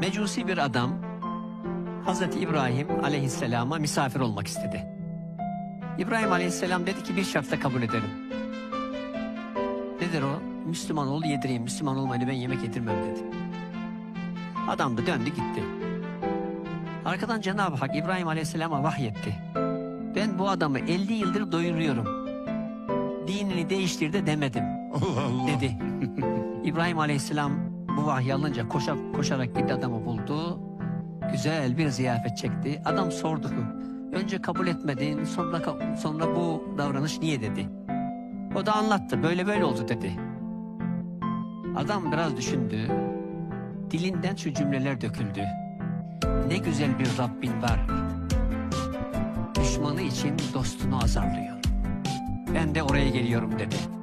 Mecusi bir adam Hazreti İbrahim aleyhisselama misafir olmak istedi. İbrahim aleyhisselam dedi ki bir şartla kabul ederim. Nedir o? Müslüman ol yedireyim. Müslüman olmayınca ben yemek yedirmem dedi. Adam da döndü gitti. Arkadan Cenab-ı Hak İbrahim aleyhisselama vahyetti. Ben bu adamı 50 yıldır doyuruyorum. Dinini değiştir de demedim Allah Allah. dedi. İbrahim Aleyhisselam bu vahyi alınca koşa, koşarak gitti adamı buldu. Güzel bir ziyafet çekti. Adam sordu. Önce kabul etmedin, sonra sonra bu davranış niye dedi. O da anlattı. Böyle böyle oldu dedi. Adam biraz düşündü. Dilinden şu cümleler döküldü. Ne güzel bir Rabbin var. Düşmanı için dostunu azarlıyor. Ben de oraya geliyorum dedi.